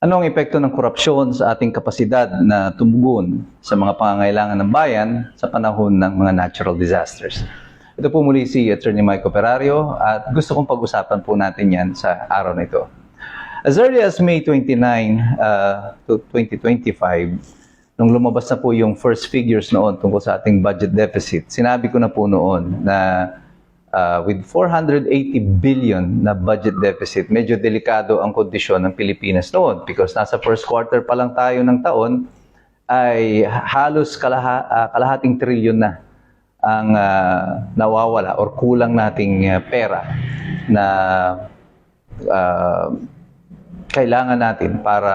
Ano ang epekto ng korupsyon sa ating kapasidad na tumugon sa mga pangangailangan ng bayan sa panahon ng mga natural disasters? Ito po muli si Attorney Mike Operario at gusto kong pag-usapan po natin yan sa araw na ito. As early as May 29 uh, to 2025, nung lumabas na po yung first figures noon tungkol sa ating budget deficit, sinabi ko na po noon na uh, with 480 billion na budget deficit, medyo delikado ang kondisyon ng Pilipinas noon because nasa first quarter pa lang tayo ng taon ay halos kalaha, ah, kalahating trilyon na ang ah, nawawala or kulang nating ah, pera na ah, kailangan natin para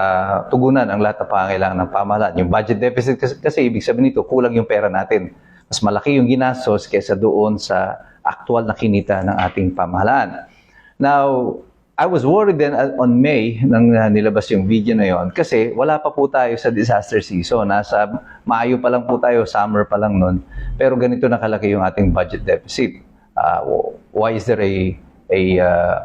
tugunan ang lahat ng pangangailangan ng pamahalaan. Yung budget deficit kasi, kasi ibig sabihin nito, kulang yung pera natin. Mas malaki yung ginastos kaysa doon sa aktual na kinita ng ating pamahalaan. Now, I was worried then on May nang uh, nilabas yung video na yon kasi wala pa po tayo sa disaster season. Nasa Mayo pa lang po tayo, summer pa lang nun. Pero ganito na kalaki yung ating budget deficit. Uh, why is there a, a uh,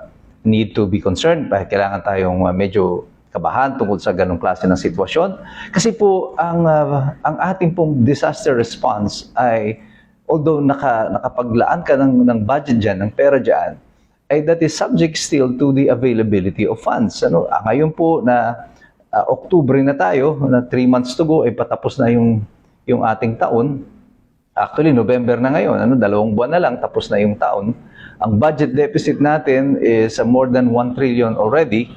need to be concerned? Kailangan tayong medyo kabahan tungkol sa ganong klase ng sitwasyon? Kasi po, ang, uh, ang ating pong disaster response ay, although naka, nakapaglaan ka ng, ng budget dyan, ng pera dyan, ay that is subject still to the availability of funds. Ano, ah, ngayon po na uh, Oktubre na tayo, na 3 months to go, ay patapos na yung, yung ating taon. Actually, November na ngayon, ano, dalawang buwan na lang, tapos na yung taon. Ang budget deficit natin is uh, more than 1 trillion already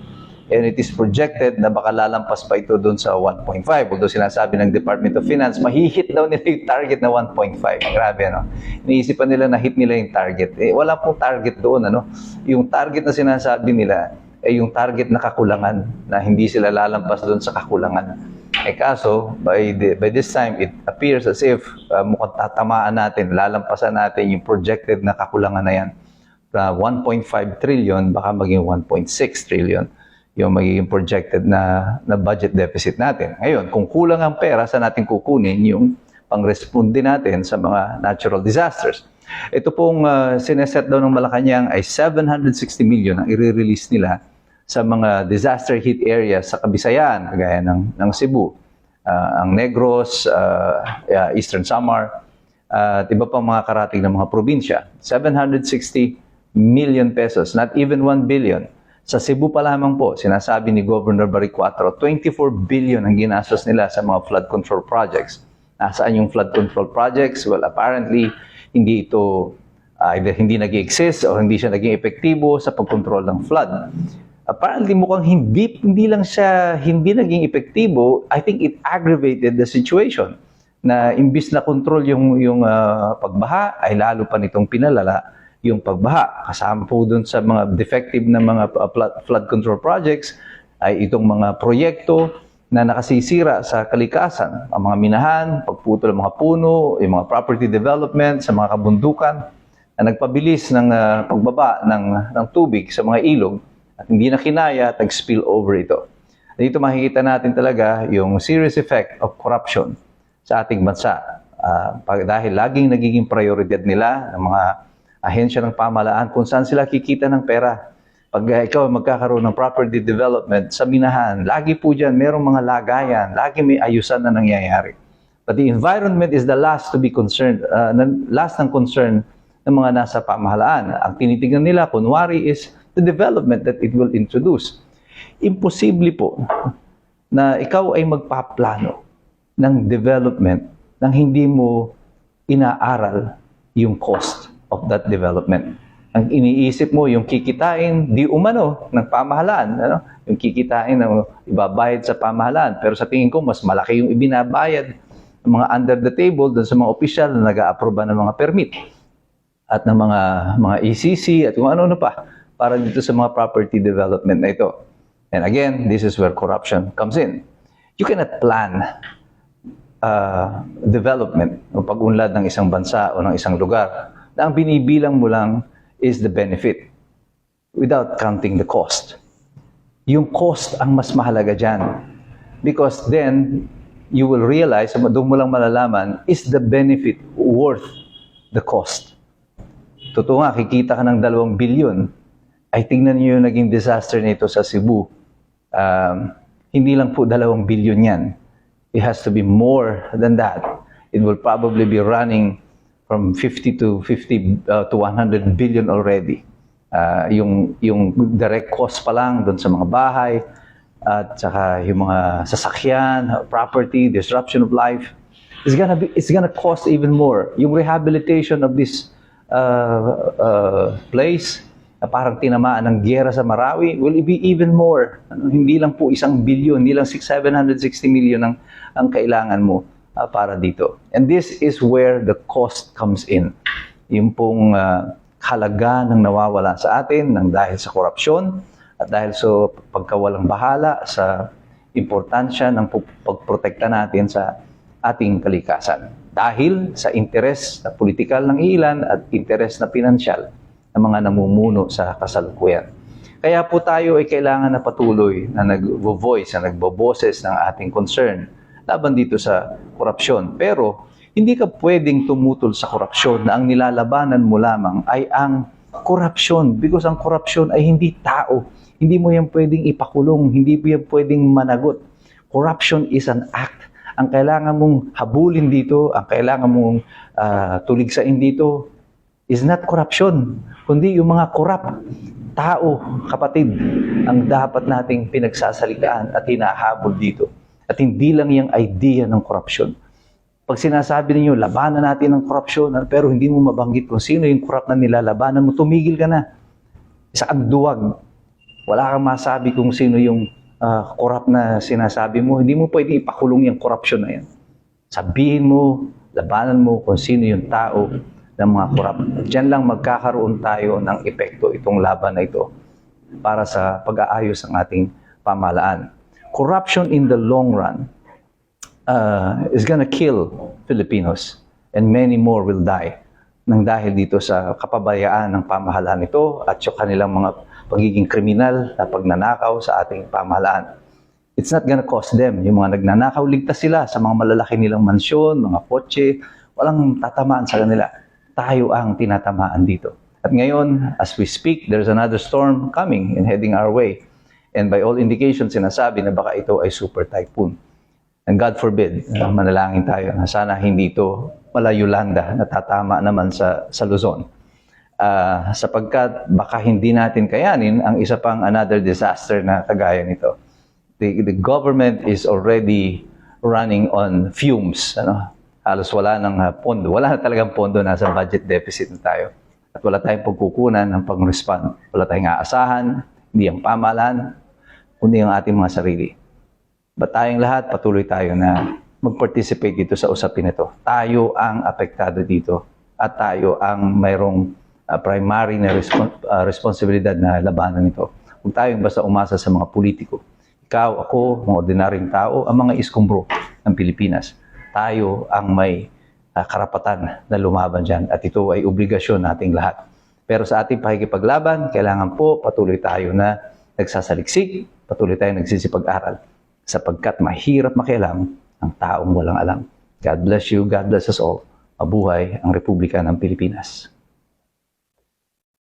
and it is projected na baka lalampas pa ito doon sa 1.5. Although sinasabi ng Department of Finance, mahihit daw nila yung target na 1.5. Grabe, ano? Iniisipan nila na hit nila yung target. Eh, wala pong target doon, ano? Yung target na sinasabi nila, ay yung target na kakulangan, na hindi sila lalampas doon sa kakulangan. Eh kaso, by, the, by this time, it appears as if uh, mukhang tatamaan natin, lalampasan natin yung projected na kakulangan na yan. Na 1.5 trillion, baka maging 1.6 trillion yung magiging projected na, na budget deficit natin. Ngayon, kung kulang ang pera, sa natin kukunin yung pang-responde natin sa mga natural disasters. Ito pong uh, sineset daw ng Malacanang ay 760 million ang i-release nila sa mga disaster hit areas sa Kabisayan, kagaya ng, ng Cebu, uh, ang Negros, uh, uh, Eastern Samar, uh, at iba pang mga karating ng mga probinsya. 760 million pesos, not even 1 billion. Sa Cebu pa lamang po, sinasabi ni Governor Baricuatro, 24 billion ang ginastos nila sa mga flood control projects. Nasaan yung flood control projects? Well, apparently, hindi ito either hindi nag exist o hindi siya naging epektibo sa pagkontrol ng flood. Apparently, mukhang hindi, hindi lang siya hindi naging epektibo. I think it aggravated the situation na imbis na control yung, yung uh, pagbaha, ay lalo pa nitong pinalala yung pagbaha. Kasama po dun sa mga defective na mga flood control projects ay itong mga proyekto na nakasisira sa kalikasan. Ang mga minahan, pagputol ng mga puno, yung mga property development sa mga kabundukan na nagpabilis ng uh, pagbaba ng, ng tubig sa mga ilog at hindi na kinaya, tag-spill over ito. Dito makikita natin talaga yung serious effect of corruption sa ating bansa. Uh, dahil laging nagiging prioridad nila ng mga ahensya ng pamahalaan kung saan sila kikita ng pera. Pag uh, ikaw magkakaroon ng property development sa minahan, lagi po dyan merong mga lagayan, lagi may ayusan na nangyayari. But the environment is the last to be concerned, uh, last ng concern ng mga nasa pamahalaan. Ang tinitingnan nila, kunwari, is the development that it will introduce. Imposible po na ikaw ay magpaplano ng development nang hindi mo inaaral yung cost of that development. Ang iniisip mo, yung kikitain, di umano, ng pamahalaan. Ano? Yung kikitain na ibabayad sa pamahalaan. Pero sa tingin ko, mas malaki yung ibinabayad ng mga under the table doon sa mga opisyal na nag-aaproba ng mga permit at ng mga mga ECC at kung ano-ano pa para dito sa mga property development na ito. And again, this is where corruption comes in. You cannot plan uh, development o pag-unlad ng isang bansa o ng isang lugar na ang binibilang mo lang is the benefit without counting the cost. Yung cost ang mas mahalaga dyan. Because then, you will realize, doon mo lang malalaman, is the benefit worth the cost? Totoo nga, kikita ka ng dalawang bilyon. Ay tingnan niyo yung naging disaster nito sa Cebu. Um, hindi lang po dalawang bilyon yan. It has to be more than that. It will probably be running from 50 to 50 uh, to 100 billion already. Ah, yung yung direct cost pa lang doon sa mga bahay at saka yung mga sasakyan, property, disruption of life it's gonna be it's gonna cost even more. Yung rehabilitation of this uh, uh, place na parang tinamaan ng gyera sa Marawi will be even more. Ano, hindi lang po isang bilyon, hindi lang 6, 760 million ang, ang kailangan mo ah, para dito. And this is where the cost comes in. Yung pong ah, halaga ng nawawala sa atin ng dahil sa korupsyon at dahil sa pagkawalang bahala sa importansya ng pagprotekta natin sa ating kalikasan. Dahil sa interes na politikal ng ilan at interes na pinansyal ng mga namumuno sa kasalukuyan. Kaya po tayo ay kailangan na patuloy na nag-voice, na nagboboses ng ating concern laban dito sa korupsyon. Pero hindi ka pwedeng tumutol sa korupsyon na ang nilalabanan mo lamang ay ang korupsyon because ang korupsyon ay hindi tao. Hindi mo yan pwedeng ipakulong, hindi mo yan pwedeng managot. Corruption is an act. Ang kailangan mong habulin dito, ang kailangan mong ah, tuligsain dito is not corruption, kundi yung mga korap tao, kapatid, ang dapat nating pinagsasalitaan at hinahabol dito. At hindi lang yung idea ng korupsyon. Pag sinasabi ninyo, labanan natin ang korupsyon, pero hindi mo mabanggit kung sino yung korap na nilalabanan mo, tumigil ka na. Isa kang duwag. Wala kang masabi kung sino yung ah, korap na sinasabi mo. Hindi mo pwede ipakulong yung korupsyon na yan. Sabihin mo, labanan mo kung sino yung tao ng mga korap. Diyan lang magkakaroon tayo ng epekto itong laban na ito para sa pag-aayos ng ating pamahalaan. Corruption in the long run uh, is gonna kill Filipinos and many more will die nang dahil dito sa kapabayaan ng pamahalaan nito at yung kanilang mga pagiging kriminal na pagnanakaw sa ating pamahalaan. It's not gonna cost them. Yung mga nagnanakaw, ligtas sila sa mga malalaki nilang mansyon, mga kotse, walang tatamaan sa kanila. Tayo ang tinatamaan dito. At ngayon, as we speak, there's another storm coming and heading our way. And by all indications, sinasabi na baka ito ay super typhoon. And God forbid, uh, manalangin tayo na sana hindi ito malayulanda na tatama naman sa, sa Luzon. Ah, sapagkat baka hindi natin kayanin ang isa pang another disaster na kagaya nito. The, the government is already running on fumes. Ano? Halos wala ng ah, pondo. Wala na talagang pondo. Nasa budget deficit na tayo. At wala tayong pagkukunan ng pang-respond. Wala tayong aasahan, hindi ang pamahalaan, kundi ang ating mga sarili. But tayong lahat, patuloy tayo na mag-participate dito sa usapin ito. Tayo ang apektado dito at tayo ang mayroong uh, primary na respon- uh, responsibilidad na labanan ito. Huwag tayong basta umasa sa mga politiko. Ikaw, ako, mga ordinaryong tao, ang mga iskumbro ng Pilipinas. Tayo ang may uh, karapatan na lumaban dyan at ito ay obligasyon nating lahat. Pero sa ating pakikipaglaban, kailangan po patuloy tayo na nagsasaliksik, patuloy tayo nagsisipag-aral sapagkat mahirap makialam ang taong walang alam. God bless you, God bless us all. Mabuhay ang Republika ng Pilipinas.